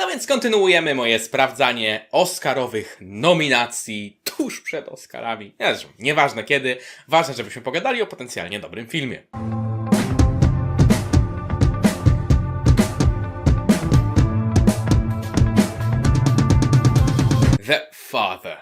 No więc kontynuujemy moje sprawdzanie Oscarowych nominacji tuż przed Oscarami. Nieważne kiedy, ważne, żebyśmy pogadali o potencjalnie dobrym filmie. The Father,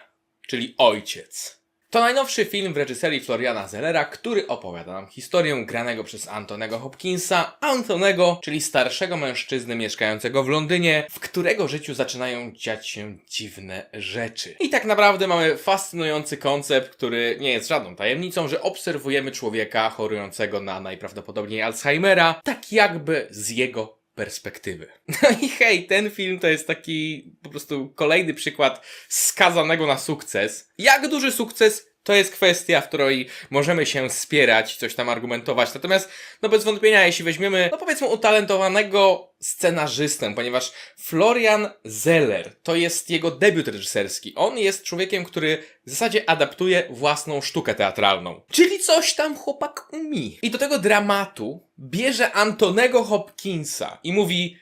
czyli Ojciec. To najnowszy film w reżyserii Floriana Zellera, który opowiada nam historię granego przez Antonego Hopkinsa, Antonego, czyli starszego mężczyzny mieszkającego w Londynie, w którego życiu zaczynają dziać się dziwne rzeczy. I tak naprawdę mamy fascynujący koncept, który nie jest żadną tajemnicą, że obserwujemy człowieka chorującego na najprawdopodobniej Alzheimera, tak jakby z jego perspektywy. No i hej, ten film to jest taki po prostu kolejny przykład skazanego na sukces. Jak duży sukces? To jest kwestia, w której możemy się spierać, coś tam argumentować. Natomiast, no bez wątpienia, jeśli weźmiemy, no powiedzmy, utalentowanego scenarzystę, ponieważ Florian Zeller to jest jego debiut reżyserski. On jest człowiekiem, który w zasadzie adaptuje własną sztukę teatralną. Czyli coś tam chłopak umi. I do tego dramatu bierze Antonego Hopkinsa i mówi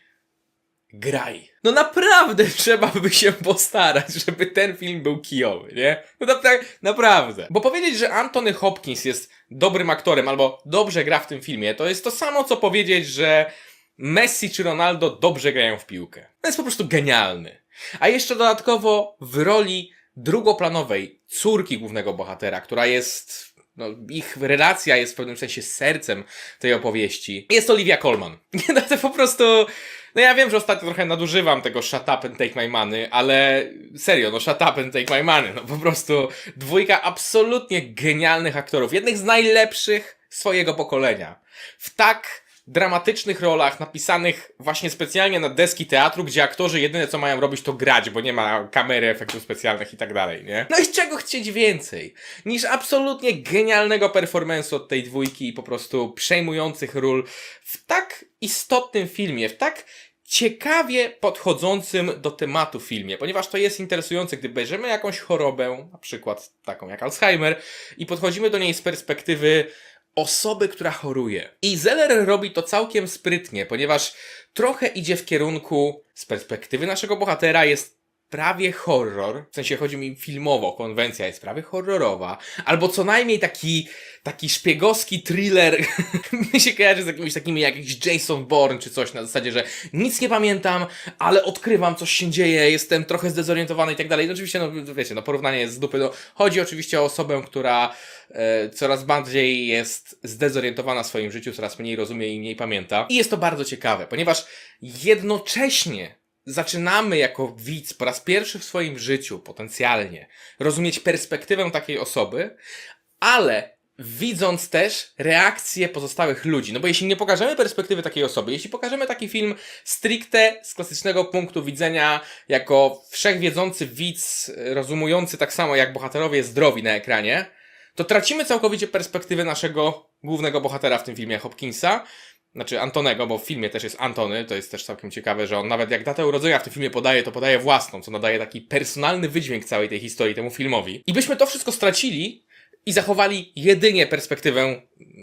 graj. No naprawdę trzeba by się postarać, żeby ten film był kijowy, nie? No na, naprawdę. Bo powiedzieć, że Antony Hopkins jest dobrym aktorem albo dobrze gra w tym filmie, to jest to samo, co powiedzieć, że Messi czy Ronaldo dobrze grają w piłkę. To jest po prostu genialny. A jeszcze dodatkowo w roli drugoplanowej córki głównego bohatera, która jest no, ich relacja jest w pewnym sensie sercem tej opowieści. Jest Olivia Colman. No to po prostu, no ja wiem, że ostatnio trochę nadużywam tego shut up and take my money, ale serio, no shut up and take my money, no po prostu dwójka absolutnie genialnych aktorów, jednych z najlepszych swojego pokolenia. W tak dramatycznych rolach, napisanych właśnie specjalnie na deski teatru, gdzie aktorzy jedyne co mają robić to grać, bo nie ma kamery, efektów specjalnych i tak dalej, nie? No i czego chcieć więcej niż absolutnie genialnego performance'u od tej dwójki i po prostu przejmujących ról w tak istotnym filmie, w tak ciekawie podchodzącym do tematu filmie, ponieważ to jest interesujące, gdy bierzemy jakąś chorobę, na przykład taką jak Alzheimer, i podchodzimy do niej z perspektywy osoby, która choruje. I Zeller robi to całkiem sprytnie, ponieważ trochę idzie w kierunku, z perspektywy naszego bohatera, jest prawie horror, w sensie chodzi mi filmowo, konwencja jest prawie horrorowa, albo co najmniej taki, taki szpiegowski thriller, mi się kojarzy z jakimiś takimi jak Jason Bourne czy coś na zasadzie, że nic nie pamiętam, ale odkrywam, coś się dzieje, jestem trochę zdezorientowany i tak dalej. No oczywiście, no wiecie, no porównanie jest z dupy, no, chodzi oczywiście o osobę, która e, coraz bardziej jest zdezorientowana w swoim życiu, coraz mniej rozumie i mniej pamięta. I jest to bardzo ciekawe, ponieważ jednocześnie zaczynamy jako widz po raz pierwszy w swoim życiu, potencjalnie, rozumieć perspektywę takiej osoby, ale widząc też reakcje pozostałych ludzi. No bo jeśli nie pokażemy perspektywy takiej osoby, jeśli pokażemy taki film stricte z klasycznego punktu widzenia, jako wszechwiedzący widz, rozumujący tak samo jak bohaterowie zdrowi na ekranie, to tracimy całkowicie perspektywę naszego głównego bohatera w tym filmie Hopkinsa, znaczy Antonego, bo w filmie też jest Antony, to jest też całkiem ciekawe, że on nawet jak datę urodzenia w tym filmie podaje, to podaje własną, co nadaje taki personalny wydźwięk całej tej historii temu filmowi. I byśmy to wszystko stracili i zachowali jedynie perspektywę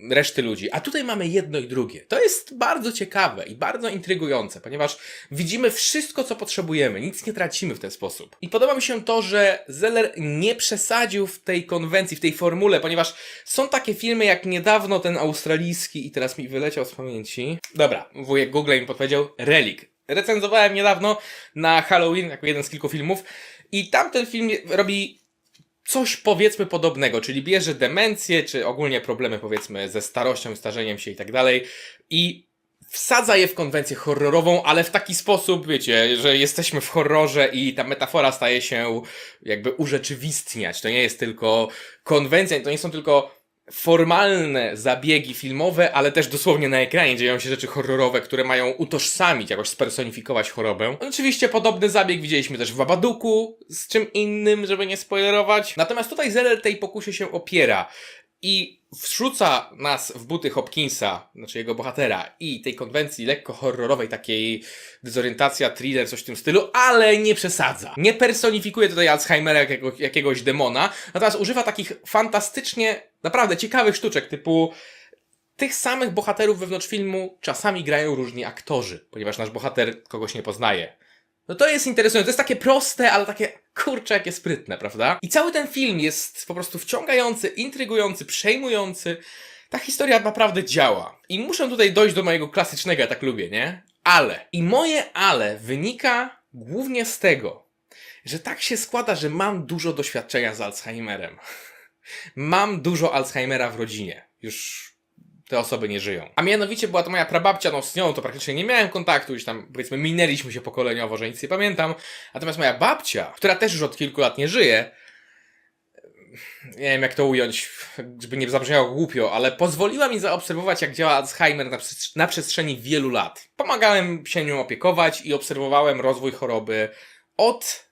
reszty ludzi. A tutaj mamy jedno i drugie. To jest bardzo ciekawe i bardzo intrygujące, ponieważ widzimy wszystko, co potrzebujemy, nic nie tracimy w ten sposób. I podoba mi się to, że Zeller nie przesadził w tej konwencji, w tej formule, ponieważ są takie filmy jak niedawno ten australijski i teraz mi wyleciał z pamięci. Dobra, wujek Google mi podpowiedział Relic. Recenzowałem niedawno na Halloween, jako jeden z kilku filmów i tamten film robi coś powiedzmy podobnego, czyli bierze demencję, czy ogólnie problemy powiedzmy ze starością, starzeniem się i tak dalej i wsadza je w konwencję horrorową, ale w taki sposób, wiecie, że jesteśmy w horrorze i ta metafora staje się jakby urzeczywistniać. To nie jest tylko konwencja, to nie są tylko formalne zabiegi filmowe, ale też dosłownie na ekranie dzieją się rzeczy horrorowe, które mają utożsamić, jakoś spersonifikować chorobę. Oczywiście podobny zabieg widzieliśmy też w Babaduku, z czym innym, żeby nie spoilerować. Natomiast tutaj Zeller tej pokusie się opiera i wrzuca nas w buty Hopkinsa, znaczy jego bohatera, i tej konwencji lekko horrorowej, takiej dezorientacja, thriller, coś w tym stylu, ale nie przesadza. Nie personifikuje tutaj Alzheimera jakiego, jakiegoś demona, natomiast używa takich fantastycznie, naprawdę ciekawych sztuczek, typu tych samych bohaterów wewnątrz filmu czasami grają różni aktorzy, ponieważ nasz bohater kogoś nie poznaje. No to jest interesujące, to jest takie proste, ale takie kurcze jakie sprytne, prawda? I cały ten film jest po prostu wciągający, intrygujący, przejmujący. Ta historia naprawdę działa. I muszę tutaj dojść do mojego klasycznego, ja tak lubię, nie? Ale. I moje ale wynika głównie z tego, że tak się składa, że mam dużo doświadczenia z Alzheimerem. Mam dużo Alzheimera w rodzinie. Już te osoby nie żyją. A mianowicie była to moja prababcia, no z nią to praktycznie nie miałem kontaktu, już tam powiedzmy minęliśmy się pokoleniowo, że nic nie pamiętam. Natomiast moja babcia, która też już od kilku lat nie żyje, nie wiem jak to ująć, żeby nie zabrzmiało głupio, ale pozwoliła mi zaobserwować, jak działa Alzheimer na, na przestrzeni wielu lat. Pomagałem się nią opiekować i obserwowałem rozwój choroby od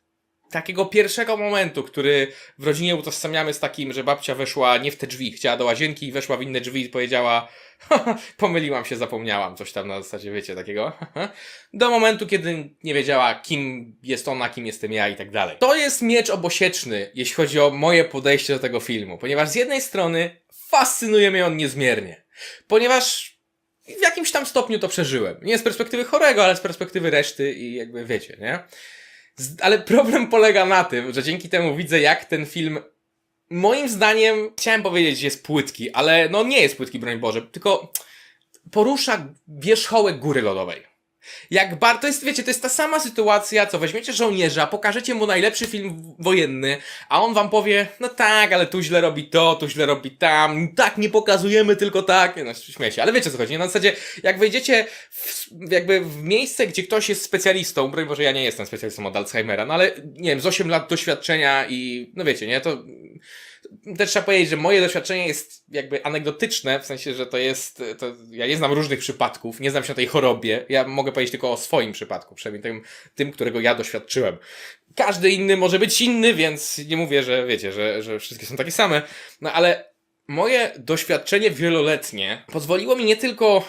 takiego pierwszego momentu, który w rodzinie utożsamiamy z takim, że babcia weszła nie w te drzwi, chciała do łazienki i weszła w inne drzwi i powiedziała pomyliłam się, zapomniałam, coś tam na zasadzie, wiecie, takiego. Do momentu, kiedy nie wiedziała, kim jest ona, kim jestem ja i tak dalej. To jest miecz obosieczny, jeśli chodzi o moje podejście do tego filmu, ponieważ z jednej strony fascynuje mnie on niezmiernie, ponieważ w jakimś tam stopniu to przeżyłem. Nie z perspektywy chorego, ale z perspektywy reszty i jakby wiecie, nie? Ale problem polega na tym, że dzięki temu widzę, jak ten film moim zdaniem, chciałem powiedzieć, jest płytki, ale no nie jest płytki, broń Boże, tylko porusza wierzchołek góry lodowej. Jak bar, to jest, wiecie, to jest ta sama sytuacja, co weźmiecie żołnierza, pokażecie mu najlepszy film wojenny, a on wam powie, no tak, ale tu źle robi to, tu źle robi tam, tak, nie pokazujemy tylko tak, no śmieję się, ale wiecie co chodzi, na zasadzie, jak wejdziecie w, jakby w miejsce, gdzie ktoś jest specjalistą, broń Boże, ja nie jestem specjalistą od Alzheimera, no ale, nie wiem, z 8 lat doświadczenia i, no wiecie, nie, to też trzeba powiedzieć, że moje doświadczenie jest jakby anegdotyczne, w sensie, że to jest, to ja nie znam różnych przypadków, nie znam się na tej chorobie, ja mogę powiedzieć tylko o swoim przypadku, przynajmniej tym, tym którego ja doświadczyłem. Każdy inny może być inny, więc nie mówię, że wiecie, że, że wszystkie są takie same, no ale moje doświadczenie wieloletnie pozwoliło mi nie tylko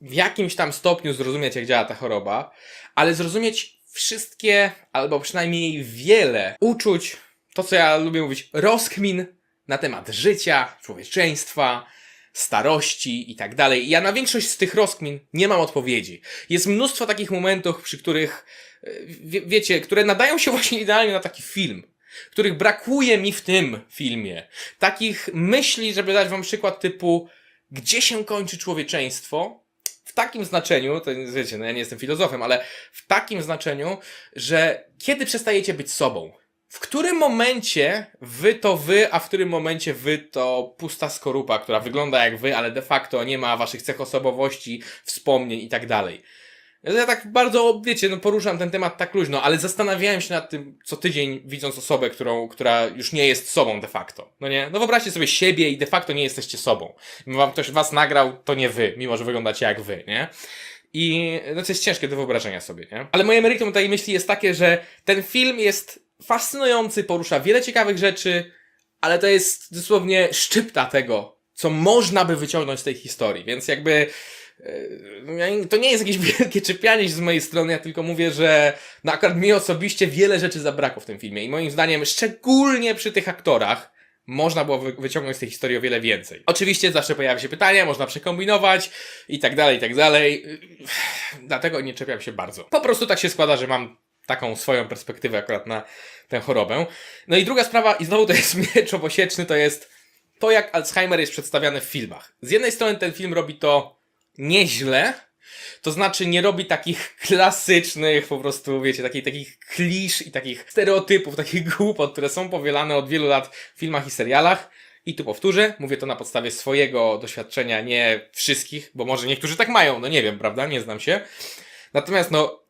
w jakimś tam stopniu zrozumieć, jak działa ta choroba, ale zrozumieć wszystkie, albo przynajmniej wiele uczuć, to co ja lubię mówić, rozkmin na temat życia, człowieczeństwa, starości i tak dalej. Ja na większość z tych rozkmin nie mam odpowiedzi. Jest mnóstwo takich momentów, przy których, e, wie, wiecie, które nadają się właśnie idealnie na taki film. Których brakuje mi w tym filmie. Takich myśli, żeby dać wam przykład typu, gdzie się kończy człowieczeństwo? W takim znaczeniu, to wiecie, no ja nie jestem filozofem, ale w takim znaczeniu, że kiedy przestajecie być sobą? W którym momencie wy to wy, a w którym momencie wy to pusta skorupa, która wygląda jak wy, ale de facto nie ma waszych cech osobowości, wspomnień i tak dalej. Ja tak bardzo, wiecie, no poruszam ten temat tak luźno, ale zastanawiałem się nad tym co tydzień, widząc osobę, którą, która już nie jest sobą de facto. No nie? No wyobraźcie sobie siebie i de facto nie jesteście sobą. Wam ktoś was nagrał, to nie wy, mimo że wyglądacie jak wy, nie? I no to jest ciężkie do wyobrażenia sobie, nie? Ale moje meritum tej myśli jest takie, że ten film jest fascynujący, porusza wiele ciekawych rzeczy, ale to jest dosłownie szczypta tego, co można by wyciągnąć z tej historii, więc jakby e, to nie jest jakieś wielkie czepianie z mojej strony, ja tylko mówię, że no akurat mi osobiście wiele rzeczy zabrakło w tym filmie i moim zdaniem, szczególnie przy tych aktorach, można było wy- wyciągnąć z tej historii o wiele więcej. Oczywiście zawsze pojawia się pytanie, można przekombinować i tak dalej, i tak dalej. Dlatego nie czepiam się bardzo. Po prostu tak się składa, że mam taką swoją perspektywę akurat na tę chorobę. No i druga sprawa, i znowu to jest miecz obosieczny, to jest to, jak Alzheimer jest przedstawiany w filmach. Z jednej strony ten film robi to nieźle, to znaczy nie robi takich klasycznych, po prostu, wiecie, takich, takich klisz i takich stereotypów, takich głupot, które są powielane od wielu lat w filmach i serialach. I tu powtórzę, mówię to na podstawie swojego doświadczenia, nie wszystkich, bo może niektórzy tak mają, no nie wiem, prawda, nie znam się. Natomiast no,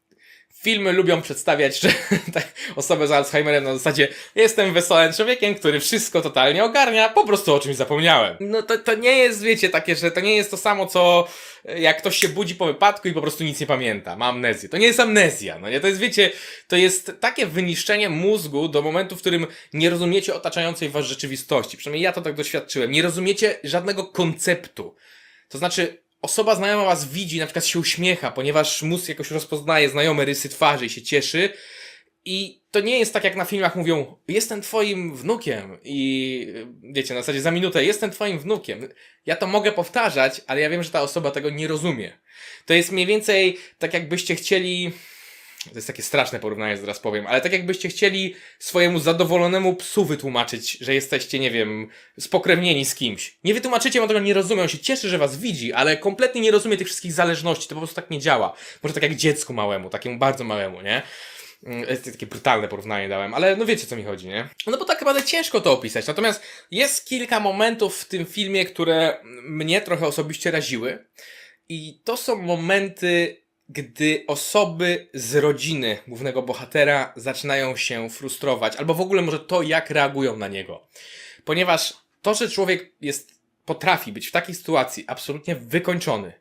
filmy lubią przedstawiać, że tak, osobę z Alzheimerem na zasadzie jestem wesołym człowiekiem, który wszystko totalnie ogarnia, po prostu o czymś zapomniałem. No to, to nie jest, wiecie, takie, że to nie jest to samo, co e, jak ktoś się budzi po wypadku i po prostu nic nie pamięta, ma amnezję. To nie jest amnezja, no nie? To jest, wiecie, to jest takie wyniszczenie mózgu do momentu, w którym nie rozumiecie otaczającej was rzeczywistości. Przynajmniej ja to tak doświadczyłem. Nie rozumiecie żadnego konceptu. To znaczy, osoba znajoma was widzi, na przykład się uśmiecha, ponieważ mózg jakoś rozpoznaje znajome rysy twarzy i się cieszy. I to nie jest tak, jak na filmach mówią, jestem twoim wnukiem i wiecie, na zasadzie za minutę, jestem twoim wnukiem. Ja to mogę powtarzać, ale ja wiem, że ta osoba tego nie rozumie. To jest mniej więcej tak, jakbyście chcieli, To jest takie straszne porównanie, zaraz powiem, ale tak jakbyście chcieli swojemu zadowolonemu psu wytłumaczyć, że jesteście, nie wiem, spokrewnieni z kimś. Nie wytłumaczycie, on tego nie rozumie, on się cieszy, że was widzi, ale kompletnie nie rozumie tych wszystkich zależności, to po prostu tak nie działa. Może tak jak dziecku małemu, takiemu bardzo małemu, nie? Mm, e, Takie brutalne porównanie dałem, ale no wiecie co mi chodzi, nie? No bo tak naprawdę ciężko to opisać. Natomiast jest kilka momentów w tym filmie, które mnie trochę osobiście raziły. I to są momenty, gdy osoby z rodziny głównego bohatera zaczynają się frustrować, albo w ogóle może to, jak reagują na niego. Ponieważ to, że człowiek jest, potrafi być w takiej sytuacji absolutnie wykończony,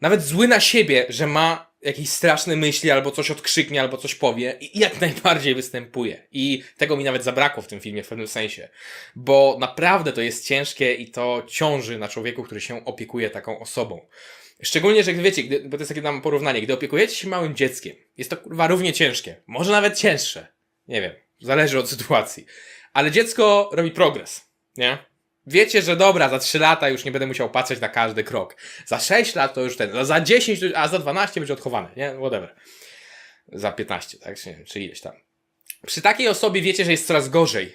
nawet zły na siebie, że ma jakieś straszne myśli, albo coś odkrzyknie, albo coś powie, i jak najbardziej występuje. I tego mi nawet zabrakło w tym filmie w pewnym sensie. Bo naprawdę to jest ciężkie i to ciąży na człowieku, który się opiekuje taką osobą. Szczególnie, że wiecie, gdy, bo to jest takie tam porównanie, gdy opiekujecie się małym dzieckiem, jest to kurwa równie ciężkie, może nawet cięższe. Nie wiem, zależy od sytuacji. Ale dziecko robi progres, nie? Wiecie, że dobra, za 3 lata już nie będę musiał patrzeć na każdy krok. Za 6 lat to już ten, no za 10, to już- a za 12 będzie odchowane, nie? Whatever. Za 15, tak? Czy, czy ileś tam. Przy takiej osobie wiecie, że jest coraz gorzej.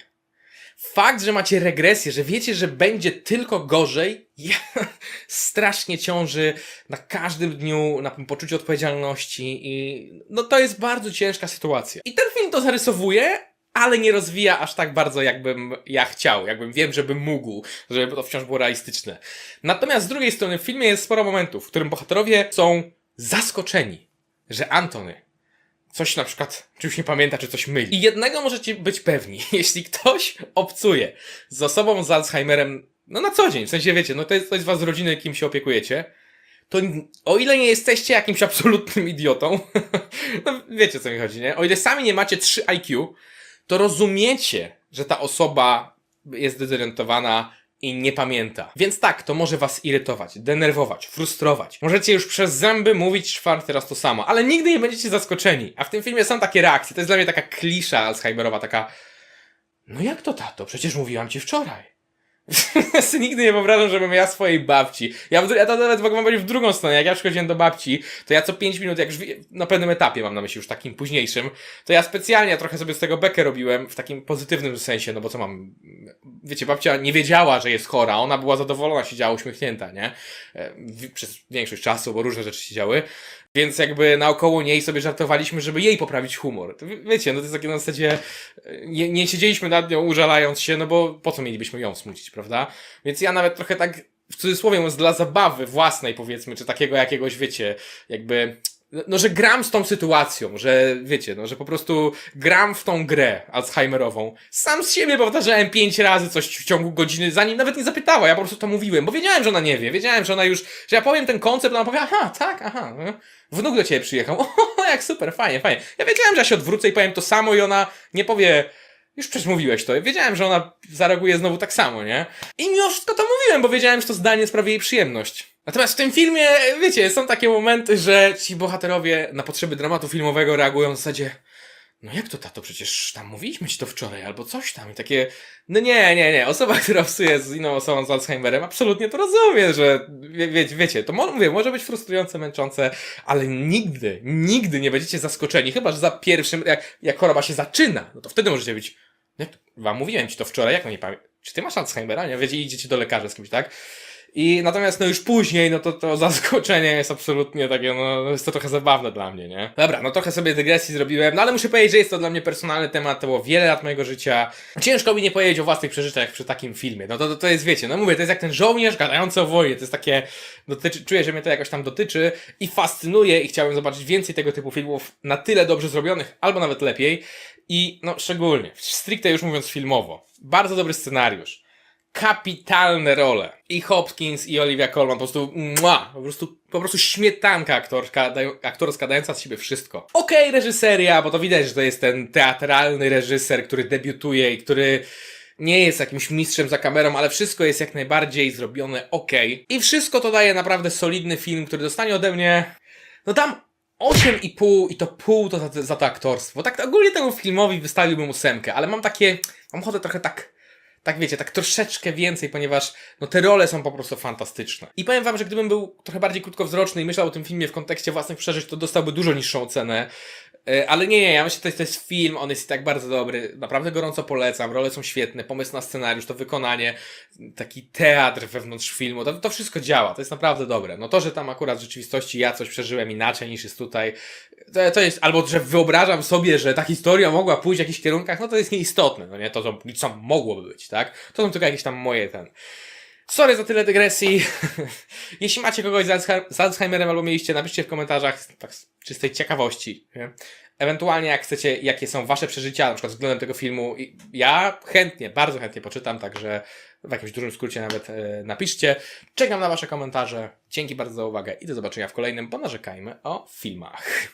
Fakt, że macie regresję, że wiecie, że będzie tylko gorzej, strasznie ciąży na każdym dniu, na tym poczuciu odpowiedzialności i no to jest bardzo ciężka sytuacja. I ten film to zarysowuje, ale nie rozwija aż tak bardzo, jakbym ja chciał, jakbym wiem, żebym mógł, żeby to wciąż było realistyczne. Natomiast z drugiej strony w filmie jest sporo momentów, w którym bohaterowie są zaskoczeni, że Antony coś na przykład czymś nie pamięta, czy coś myli. I jednego możecie być pewni, jeśli ktoś obcuje z osobą z Alzheimerem, no na co dzień, w sensie wiecie, no to jest ktoś z was z rodziny, kim się opiekujecie, to o ile nie jesteście jakimś absolutnym idiotą, no wiecie co mi chodzi, nie? O ile sami nie macie 3 IQ, to rozumiecie, że ta osoba jest dezorientowana i nie pamięta. Więc tak, to może was irytować, denerwować, frustrować. Możecie już przez zęby mówić czwarty raz to samo, ale nigdy nie będziecie zaskoczeni. A w tym filmie są takie reakcje. To jest dla mnie taka klisza Alzheimerowa, taka no jak to tato? Przecież mówiłam ci wczoraj. Ja nigdy nie wyobrażam, żebym ja swojej babci. Ja, ja to nawet mogę powiedzieć w drugą stronę. Jak ja przychodziłem do babci, to ja co 5 minut, jak już na pewnym etapie mam na myśli, już takim późniejszym, to ja specjalnie trochę sobie z tego bekę robiłem w takim pozytywnym sensie, no bo co mam. Wiecie, babcia nie wiedziała, że jest chora, ona była zadowolona, siedziała uśmiechnięta, nie? E, Przez większość czasu, bo różne rzeczy się działy. Więc jakby naokoło niej sobie żartowaliśmy, żeby jej poprawić humor. Wiecie, no to jest takie na zasadzie, e, nie, nie siedzieliśmy nad nią użalając się, no bo po co mielibyśmy ją smucić, prawda? Więc ja nawet trochę tak, w cudzysłowie mówiąc, dla zabawy własnej powiedzmy, czy takiego jakiegoś, wiecie, jakby, no, no że gram z tą sytuacją, że wiecie, no że po prostu gram w tą grę Alzheimerową. Sam z siebie powtarzałem pięć razy coś w ciągu godziny, zanim nawet nie zapytała, ja po prostu to mówiłem, bo wiedziałem, że ona nie wie, wiedziałem, że ona już, że ja powiem ten koncept, ona powie, aha, tak, aha, no. wnuk do ciebie przyjechał, o, jak super, fajnie, fajnie. Ja wiedziałem, że ja się odwrócę i powiem to samo i ona nie powie, już przecież mówiłeś to. Wiedziałem, że ona zareaguje znowu tak samo, nie? I mimo wszystko to mówiłem, bo wiedziałem, że to zdanie sprawi jej przyjemność. Natomiast w tym filmie, wiecie, są takie momenty, że ci bohaterowie na potrzeby dramatu filmowego reagują w zasadzie no jak to tato, przecież tam mówiliśmy ci to wczoraj, albo coś tam i takie, no nie, nie, nie, osoba, która psuje z inną osobą z Alzheimerem, absolutnie to rozumie, że wie, wie, wiecie, to mówię, może być frustrujące, męczące, ale nigdy, nigdy nie będziecie zaskoczeni, chyba, że za pierwszym, jak, jak choroba się zaczyna, no to wtedy możecie być, jak to, wam mówiłem ci to wczoraj, jak no nie pamiętam, czy ty masz Alzheimera? Nie, wiecie, idziecie do lekarza z kimś, tak? I natomiast no już później, no to to zaskoczenie jest absolutnie takie, no jest to trochę zabawne dla mnie, nie? Dobra, no trochę sobie dygresji zrobiłem, no ale muszę powiedzieć, że jest to dla mnie personalny temat, to było wiele lat mojego życia. Ciężko mi nie powiedzieć o własnych przeżyciach przy takim filmie, no to, to, to jest, wiecie, no mówię, to jest jak ten żołnierz gadający o wojnie, to jest takie, dotyczy, czuję, że mnie to jakoś tam dotyczy i fascynuje i chciałbym zobaczyć więcej tego typu filmów na tyle dobrze zrobionych, albo nawet lepiej i no szczególnie, stricte już mówiąc filmowo, bardzo dobry scenariusz kapitalne role. I Hopkins, i Olivia Colman, po prostu mua, po prostu, po prostu śmietanka aktorska, dają, aktorska dająca z siebie wszystko. Okej, reżyseria, bo to widać, że to jest ten teatralny reżyser, który debiutuje i który nie jest jakimś mistrzem za kamerą, ale wszystko jest jak najbardziej zrobione ok. I wszystko to daje naprawdę solidny film, który dostanie ode mnie, no tam 8,5 i to pół to za, za to aktorstwo. Tak ogólnie temu filmowi wystawiłbym ósemkę, ale mam takie, mam ochotę trochę tak tak wiecie, tak troszeczkę więcej, ponieważ no te role są po prostu fantastyczne. I powiem wam, że gdybym był trochę bardziej krótkowzroczny i myślał o tym filmie w kontekście własnych przeżyć, to dostałby dużo niższą ocenę. E, Ale nie, nie, ja myślę, że to jest, to jest film, on jest tak bardzo dobry, naprawdę gorąco polecam, role są świetne, pomysł na scenariusz, to wykonanie, taki teatr wewnątrz filmu, to, to wszystko działa, to jest naprawdę dobre. No to, że tam akurat w rzeczywistości ja coś przeżyłem inaczej niż jest tutaj, to, to jest, albo że wyobrażam sobie, że ta historia mogła pójść w jakichś kierunkach, no to jest nieistotne, no nie, to, to co mogłoby być, tak? To są tylko jakieś tam moje ten... Sorry za tyle dygresji. Jeśli macie kogoś z Alzhe- z Alzheimerem albo mieliście, napiszcie w komentarzach tak z czystej ciekawości. Nie? Ewentualnie jak chcecie, jakie są wasze przeżycia, na przykład względem tego filmu. Ja chętnie, bardzo chętnie poczytam, także w jakimś dużym skrócie nawet e, napiszcie. Czekam na wasze komentarze. Dzięki bardzo za uwagę i do zobaczenia w kolejnym, bo narzekajmy o filmach.